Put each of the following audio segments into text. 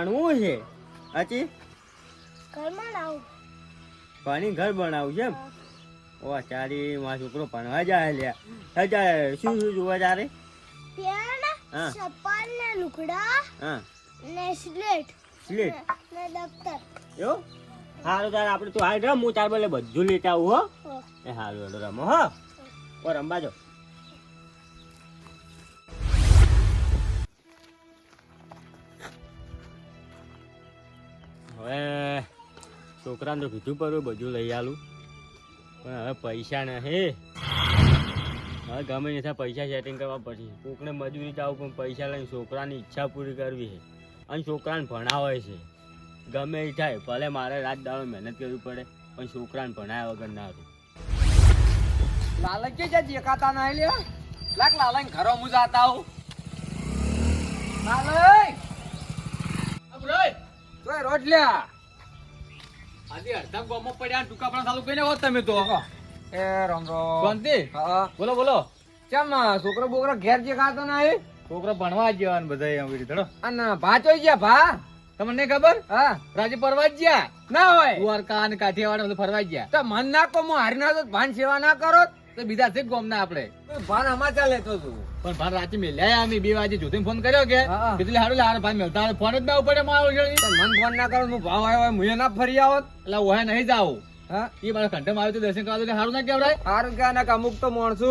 ભણવું છે? હાચી? પાણી ઘર બનાવું છે ઓ ચારી માં છોકરો ભણવા જાય લ્યા. હજાર શું શું જોવા તારે. ચપ્પલ ને હા. ને સ્લેટ સ્લેટ? ને દફતર. એવું? સારું તારે આપણે તું હાલ રમ હું તાર બોલે બધું લેતા આવું હો. એ હારું રમો હો. રમવા જો હવે છોકરાને તો કીધું પડ્યું બધું લઈ આલું. પણ હવે પૈસા નહીં હવે ગમે નથી પૈસા સેટિંગ કરવા પડશે. કોકને મજૂરી જાવ પણ પૈસા લઈને છોકરાની ઈચ્છા પૂરી કરવી છે. અને છોકરાને ભણાવે છે. ગમે એ થાય ભલે મારે રાત દાડો મહેનત કરવી પડે પણ છોકરાને ભણાયા વગર ના હતું લાલચ કે દેખાતા નહીં લે લાગ લાલચ ઘરો મુ જાતા હું અબરોય! તોય રોજ આજે અડધા ગોમો પડ્યા ટૂંકા પણ ચાલુ કઈને હોત તમે તો એ રામ રામ. શાંતિ? હા. બોલો બોલો. કેમ છોકરો બોકરો ઘેર જે ખાતો નહીં છોકરો ભણવા જવાનું બધા રીતે હેડો. અને ભા ગયા ભા તમને ખબર? હા. રાજે ફરવા ગયા? ના હોય. દ્વારકા અને કાઠિયાવાડ ફરવા ગયા? તો મન ના કો હું હારી ના તો ભાન સેવા ના કરો? તો બીજા છે ગોમ ના આપણે ભાન અમાચા લેતો તું પણ ભાન રાતે મેલ્યા અમે બે વાગે જોતીને ફોન કર્યો કે. એટલે હારું લાર ભાન મેલતા ફોન જ ના ઉપડે મારો મન ફોન ના કરો હું ભાવ આવ્યો મુએ ના ફરી આવો. એટલે ઓહે નહીં જાવ હા? એ મારા ઘંટે આવ્યો તો દર્શન કરવા દો હારું ના કેવરાય હારું કે ના અમુક તો માણસો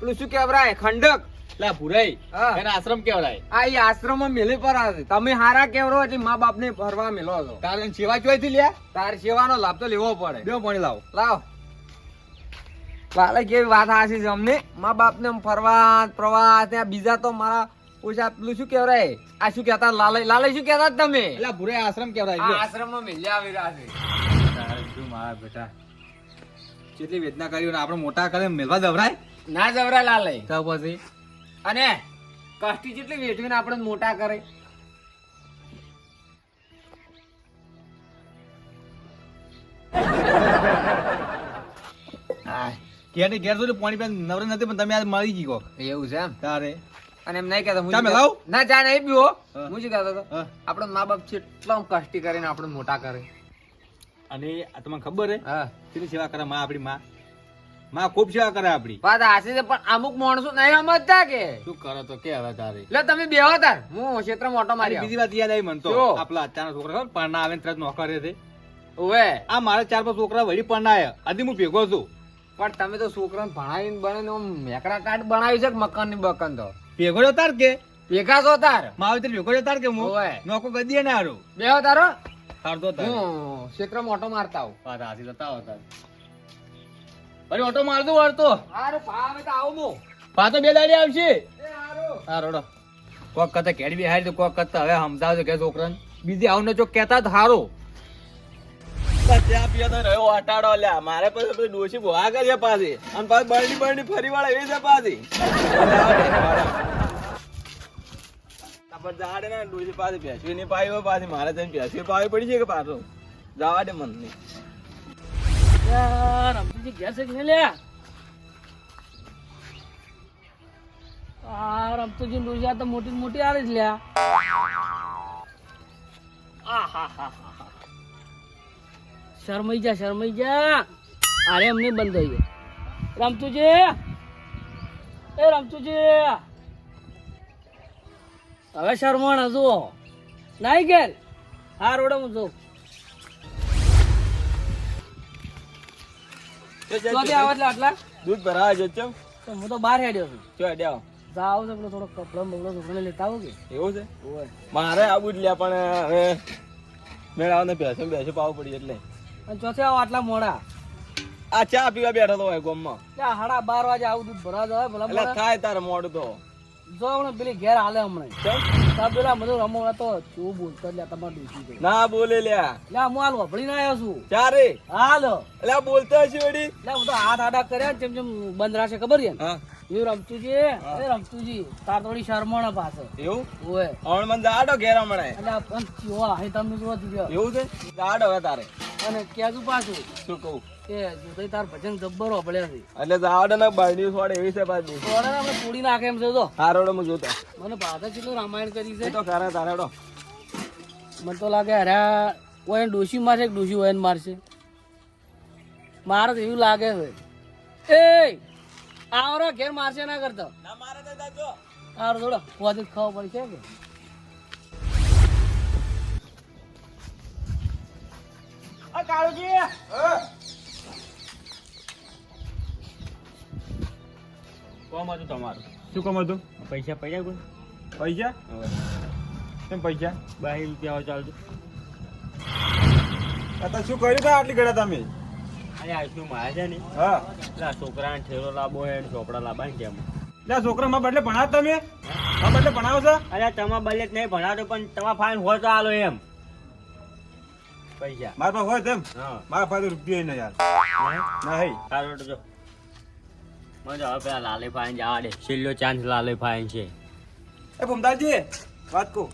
પેલું શું કેવરાય ખંડક. એટલે ભુરાઈ એના આશ્રમ કેવરાય આ એ આશ્રમ મેલી પર તમે હારા કેવરો એટલે મા બાપ ને ફરવા મેલો છો. તારે સેવા સેવા ચોયથી લ્યા તાર સેવાનો લાભ તો લેવો પડે. બે પાણી લાવ. લાવ. લાલે કેવી વાત હાસી છે અમને? મા બાપ ને ફરવા પ્રવાસ ત્યાં બીજા તો મારા ઓછા પેલું શું કેવરાય આ શું કહેતા? લાલય લાલય શું કહેતા તમે? એટલે ભૂરે આશ્રમ કેવરાય. આશ્રમમાં મેલ્યા આવી રહ્યા છે. મારા બેટા? કેટલી વેદના કરી આપણે મોટા કરે મેલવા જવરાય? ના જવરાય લાલય. તો પછી? અને કષ્ટી જેટલી વેઠવીને આપણે મોટા કરે. ઘેર ઘેર સુધી પાણી પીને નવરે નથી પણ તમે આજ મળી ગયો એવું છે એમ? તારે. અને એમ નહીં કહેતો ચા શું ના ચા નહીં પીવો. હું. શું કહેતો હતો? આપણો મા બાપ છે એટલો કષ્ટી કરીને આપણે મોટા કરે. અને તમને ખબર હે? હા. સેવા કરે માં આપણી માં? માં ખૂબ સેવા કરે આપણી. વાત હાસી છે પણ અમુક માણસો નહીં સમજતા કે. શું કરો તો કે હવે તારે? લે તમે બેહો તાર. હું ક્ષેત્ર મોટો મારી બીજી વાત યાદ આવી મને તો? આપલા અચાનક છોકરા પણ ના આવે ને તરત નોકરે છે ઓવે આ મારા ચાર પાંચ છોકરા વળી પણ પરણાયા. આથી હું ભેગો છું. પણ તમે તો છોકરાને ભણાવીને બને મેકડા કાર્ડ બનાવ્યું છે કે મકાનની બકન તો? ભેગો તાર કે? ભેગા છો તાર? માવતર ભેગો તાર કે હું. નોકો ગદીએ ને હારું. બેહો તારો. હારું તો તાર. હું ક્ષેત્ર ઓટો મારતા આવું. વાત હાસી જતા હો તાર. અરે ઓટો મારતો વાળતો હારું ભાવે તો આવું હું. તો બે દાડી આવશે. હા રોડો કોક કરતા કેડી બી હારી તો કોક કરતા હવે સમજાવજો કે છોકરાને. બીજી આવને જો કહેતા જ હારું. અટાડો લ્યા. મારે પછી ડોશી ફરી વાળા એવી છે ડોશી મારે ભેંસવી પાવી પડી કે પાછું? જવા દે મન નહીં. રમતુજી ઘેર છે કે આ રમતુજી ડોઝા તો મોટી મોટી આવે જ લ્યા. આહાહાહા. શરમાઈ જા શરમાઈ જા અરે એમને બંધ થઈ ગયો રમતુજી. એ રમતુજી. હવે શરમાણ હજુ નાઈ ગેલ હા રોડે હું જોઉં. દૂધ ભરાવા જો ચમ. હું તો બહાર હેડ્યો છું. ચો અડ્યા જાવ છે પેલો થોડો કપડો બગડો છોકરાને લેતા આવો કે? એવું છે? મારે આવું જ લ્યા પણ હવે મેળાવ ને ભેંસો ભેંસો પાવું પડી એટલે. અને ચોથે આવો આટલા મોડા. આ ચા પીવા બેઠો તો હોય ગોમમાં. બાર વાગે આવું દૂધ જવાય ભલા થાય તારે મોડું તો. જો હમણાં પેલી ઘેર હાલે હમણાં. તા પેલા બધું રમવા તો તું બોલતો લ્યા તમારે ગઈ ના બોલે લ્યા. લ્યા હું હાલ વભળીને આવ્યો છું. ચારે હાલો. બોલતો હશે વડી લ્યા હું તો હાથ આડા કર્યા જેમ જેમ બંધ રાખશે ખબર છે હા. એ રમતુજી એ રમતુજી. તાર થોડી શરમણ પાસે એવું? ઓય. હવે મને જાડો ઘેર હમણાં એટલે પણ જોવા દીધો એવું છે? જાડો હવે તારે. અને કેજુ પાછું. શું કહું? કે તાર ભજન જબ્બર પડ્યા છે. એટલે જાવડે ને બાયડી સોડે એવી છે પાછી. આપણે નાખે એમ છે તો હારોડો હું જોતા. મને પાસે કેટલું રામાયણ કરી છે. તો કરે તારેડો મને તો લાગે હર્યા કોઈ ડોશી મારશે ડોશી હોય મારશે. મારે તો એવું લાગે છે. એ આવરો ઘેર મારશે ના કરતો. હારું થોડો પોતે ખાવ પડશે કે? કોમ હતું તમારું? શું કોમ હતું? પૈસા પડ્યા કોઈ? પૈસા? કેમ પૈસા? બાવીસ રૂપિયા ચાલતું આ તો શું કર્યું તા આટલી ઘડા તમે? અરે આ શું મારે છે ને? હા. ને ચોપડા લાવવા ને કેમ? લે છોકરા માં બદલે ભણાવ તમે? માં બદલે ભણાવો છો? અરે તમારા બલે જ નહીં ભણાવતો પણ તમારા ફાઇન હોય તો આલો એમ. પૈસા. મારા પાસે હોય તેમ હા. મારા પાસે રૂપિયા નહીં યાર. નહીં. સારું તો જો. મને હવે પેલા લાલે ફાઇન જવા દે. છેલ્લો ચાન્સ લાલે ફાઇન છે. એ ભમદાલજી વાત કહું?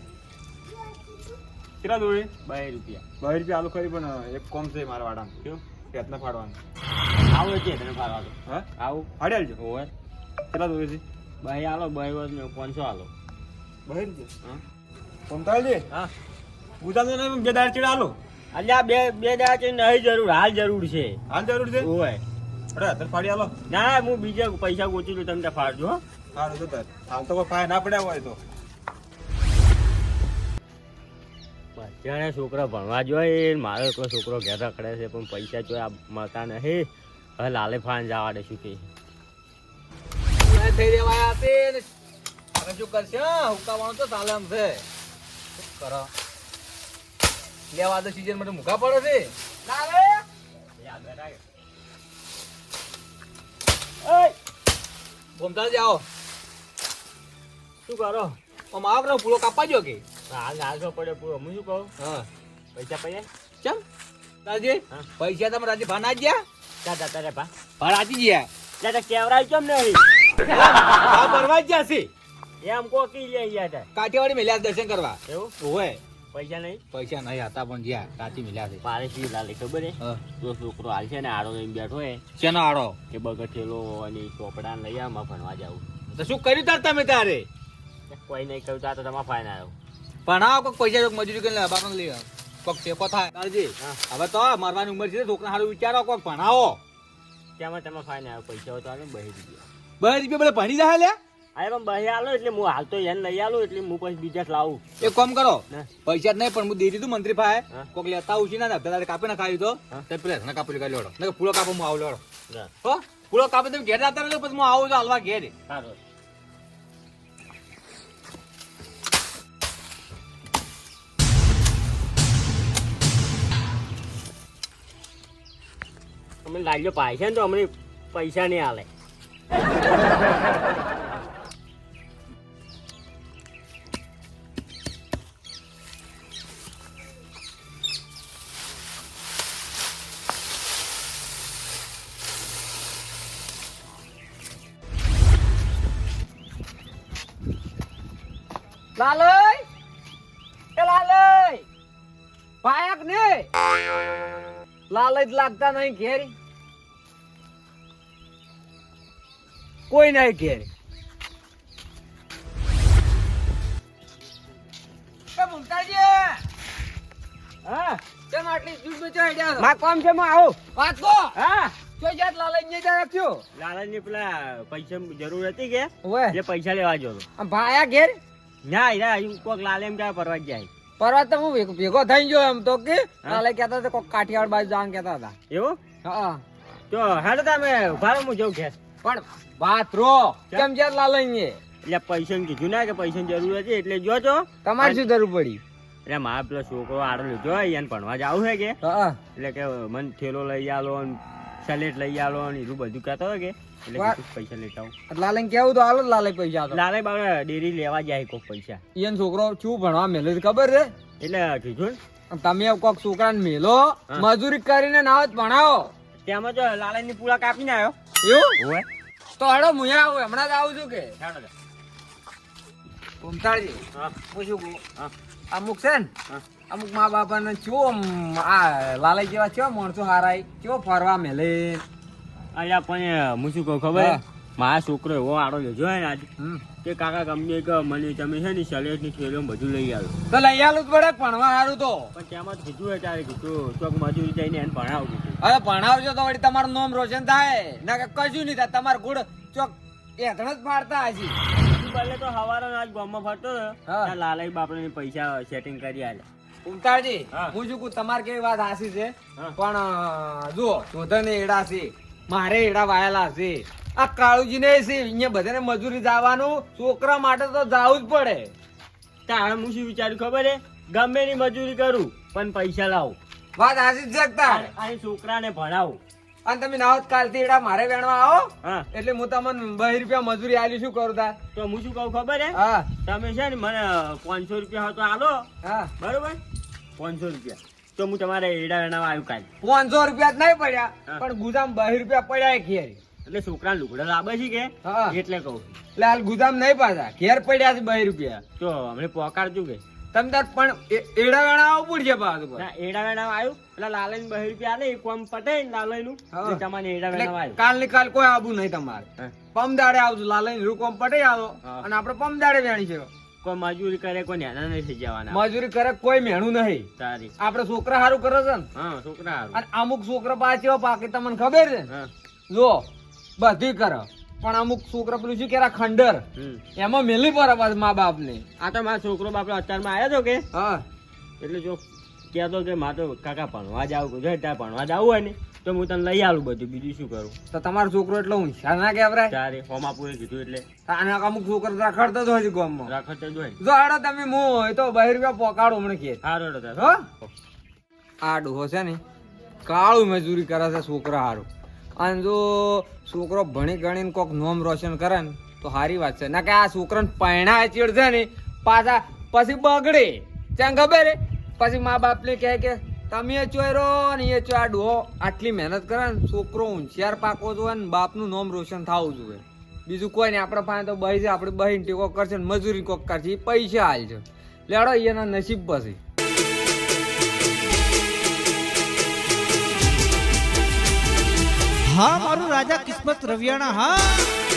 કેટલા દોડી બાવીસ રૂપિયા. બાવીસ રૂપિયા આલુ ખરી પણ એક કોમ છે મારા વાડામાં કેવું પેટના ફાડવાનું? આવું છે તને ફાડવાનો? હા? આવું? ફાડેલ આલજો ઓય કેટલા દોરી છે? બાઈ આલો બાઈ વર્ષ પાંચસો આલો ભાઈ રૂપિયા હા. ભમદાલજી હા. ગુજરાત ને બે દાળ ચીડા આલો અલ્યા બે બે દાડ છે નહીં જરૂર હાલ જરૂર છે. હાલ જરૂર છે? હોય અરે અત્યારે ફાડી આલો ના હું બીજા પૈસા ગોચી લઉં તમને ફાડજો હો. તો તર હાલ તો કોઈ ફાય ના પડ્યા હોય તો. બધાને છોકરા ભણવા જોઈએ મારો એકલો છોકરો ઘેર રખડે છે, પણ પૈસા જો આ મળતા નહીં. હવે લાલે ફાન જવા દે શું કે થઈ રેવાયા હવે શું કરશે? હા? હુક્કાવાનું તો ચાલે એમ છે. કરો? લેવા તો સીઝન માટે મૂકા પડે છે. લાવે! ગોમતા જાઓ. શું કરો? આમ આવો કે પૂળો કાપવા જો કે હાલ હાલ તો પડે પૂરો. હું શું કહું? હા. પૈસા પૈયા? ચમ તાજી. પૈસા તમે રાજી ભાના ગયા? ક્યાં જતા રે પા ભા રાજી ગયા? તો કેવરાય કેમ નહીં? ભા ભરવા જ છે એમ કોકી લે યાદ કાઠિયાવાડી મેલ્યા દર્શન કરવા. એવું? હોય પૈસા નહીં? પૈસા નહીં હતા પણ જ્યાં કાચી મેલ્યા છે. મારે શી લાલે ખબર હે? જો છોકરો હાલ છે ને આડો લઈને બેઠો હે. શેનો આડો? કે બગઠેલો અને ચોપડા લઈ આમાં ભણવા જાવ. તો શું કર્યું તાર તમે તારે? કોઈ નહીં કહ્યું તો તો તમારા ફાઇન આવ્યો. ભણાવો કોઈક પૈસા કોઈક મજૂરી કરીને લેવા બાપા લઈ કોક ટેકો થાય. કાળજી હવે તો મરવાની ઉંમર છે છોકરા સારું વિચારો કોક ભણાવો. ત્યાંમાં તમે ફાઇન આવ્યો? પૈસા તો આવે બહી દીધો બહી રૂપિયા બધા ભણી જાય લે. અરે પણ બહી આલો એટલે હું હાલ તો એને લઈ આલું એટલે હું પછી બીજા લાવું. એક કામ કરો. ના. પૈસા જ નહીં પણ હું દીધું મંત્રી ભાઈ. કોક લેતા ઉછી ના પેલા કાપી ના ખાવી તો. હા. તે પેલા ના કાપી લેવડો. નહીં પૂળો કાપો હું આવું લેવડો. હો. કાપે તમે ઘેર જતા રહ્યો પછી હું આવું છું હાલવા ઘેર. સારું. અમે લાગ્યો પૈસા ને તો અમને પૈસા નહીં આલે. લાલય! એ લાલય! પાયક ને! લાલય લાગતા નહીં ઘેર. કોઈ ના ઘેર. હા? કેમ આટલી માં કોમ છે માં આવો. વાત કો હા? તો જાત લાલય ને જા રાખ્યો લાલા ને પેલા પૈસા જરૂર હતી કે? પૈસા લેવા જો આમ ભાયા ઘેર? ના યાર હજુ કોક લાલે એમ ક્યાં પરવા જાય. પરવા તો હું ભેગો- થઈ ગયો એમ તો કે હા? કહેતા હતા કોક કાઠિયાવાડ બાજુ જવાનું કહેતા હતા. એવું? હા. તો હાલો તમે ભાડો હું જઉં ઘેર. પણ વાત રો. કેમ જ્યાં લાલઈ એટલે પૈસા કીધું ના કે પૈસા જરૂર હતી એટલે જો છો તમારે શું જરૂર પડી? એટલે મારા પેલો છોકરો આડો લીધો એને ભણવા જવું છે કે? એટલે કે મને થેલો લઈ આલો ને સલેટ લઈ આલો ને એવું બધું કહેતો હોય કે. એટલે પૈસા લેતા આવું. લાલઈ કેવું તો હાલો લાલે પૈસા લાલે બાબા ડેરી લેવા જાય કોક પૈસા. ઈયન છોકરો શું ભણવા મેલે ખબર છે? એટલે કીધું ને. તમે કોક છોકરાને મેલો મજૂરી કરીને ના ભણાવો. તેમજ જો લાલે ની પૂરા કાપીને આવ્યો. એવું? હોય તો હેડો હું આવું હમણાં જ આવું છું કે? ભૂમતાળજી. હા. શું કહું? અમુક છે ને અમુક મા બાપાને ચો આ લાલાઈ જેવા ચો માણસો હારાય ચો ફરવા મેલે? અલ્યા પણ હું શું કહું ખબર. મારા છોકરો એવો આડો લેજો ને આજ. કે કાકા ગમે કે મને તમે છે ને સલેટની થેલીઓ બધું લઈ આવ્યો તો લઈ આલું જ પડે ભણવા સારું તો. પણ તેમાં કીધું હે તારે કીધું ચોક મજૂરી જઈને એને ભણાવું હવે ભણાવજો તો વળી તમારું નામ રોશન થાય. ના કે કશું નહીં થાય. તમારું ગુડ ચોક એધણ જ મારતા હજી. ભલે તો હવારે આજ ગામમાં ફરતો લાલાઈ બાપડે પૈસા સેટિંગ કરી આલે. ઉમતાજી હું. શું કહું તમારે કેવી વાત હાસી છે? પણ જુઓ શોધન એડા છે. મારે એડા વાયેલા છે. આ કાળુજી ને છે અહીંયા બધાને મજૂરી જવાનું. છોકરા માટે તો જવું જ પડે. તારે હું શું વિચાર્યું ખબર હે ગમે ની મજૂરી કરું પણ પૈસા લાવું. વાત હાજી જગતા અને- છોકરાને ભણાવું. અને તમે નાવ કાલથી એડા મારે વેણવા આવો. એટલે હું તમને બે રૂપિયા મજૂરી આલી શું કરું તાર? તો હું શું કહું ખબર હે હા. તમે છે ને મને પાંચસો રૂપિયા હતો તો આલો. હા. બરોબર? પાંચસો રૂપિયા. તો હું તમારે એડા વેણાવા આવ્યું કાલ. પાંચસો રૂપિયા જ નહીં પડ્યા. પણ ગુદામ બે રૂપિયા પડ્યા ઘેર એટલે છોકરા લુગડા લાવે છે કે? એટલે કહું. એટલે હાલ ગુદામ નહીં પાછા ઘેર પડ્યા છે બે રૂપિયા. તો હમણે પોકારજો કે. તમ તાર પણ એડા વેણા આવું પડશે પાછું ના એડા વેણા આવ્યું. એટલે લાલન બે રૂપિયા આલે એક કોમ પટે લાલનનું એડા વેણા આવ્યું. કાલની કાલ કોઈ આવું નહીં તમારે. પમ દાડે આવજો લાલાઈ રૂકોમ પટે આવો. અને આપણે પમદાડે વેણી છે. કોઈ મજૂરી કરે કોઈ નેના નહીં થઈ જવાના. મજૂરી કરે કોઈ મેણું નહીં. તારી. આપણે છોકરા સારું કરે છે ને. હા છોકરા અને અમુક છોકરા પાછો પાકી તમને ખબર છે? જો બધી કરે. પણ અમુક છોકરા પેલું શું કેરા ખંડર. હમ. એમાં મેલી પાછું મા બાપ ને આ તો મારા છોકરો બાપડો અત્યારમાં આવ્યો છો કે? હા. એટલે જો કહેતો કે મા તો કાકા ભણવા જાવ જો ત્યાં ભણવા જવું હોય ને તો હું તને લઈ આવું બધું બીજું શું કરું? તો તમારો છોકરો એટલો હોશિયાર ના કહેવાય તારે હોમાપુરે કીધું એટલે. અને અમુક છોકરો રખડતો જ હોય ગામમાં. રાખત જ હોય જો આડો તમે મો હોય તો બહાર રૂપિયા પોકાડો હમણાં કે. સારો. હો. આ ડોહો છે ને. કાળું મજૂરી કરે છે છોકરા હારું. અને જો છોકરો ભણી ગણીને કોક નોમ રોશન કરે ને, તો સારી વાત છે. ના કે આ છોકરાને પૈણા ચીડશે ને, પાછા પછી બગડે. ત્યાં ખબર? પછી મા બાપને કહે કે, તમે ચોયરો ને એ ચો આ ડોહો. આટલી મહેનત કરે ને, છોકરો હોશિયાર પાકો જોઈએ ને, બાપનું નામ રોશન થવું જોઈએ બીજું કોઈ નહીં, આપણે પાસે તો બહી છે. આપણે બહીને ટેકો કરશે ને મજૂરી કોક કરશે. એ પૈસા હાલ છે. લેડો એના નસીબ પછી. હા મારું રાજા કિસ્મત રવિયાણા હા.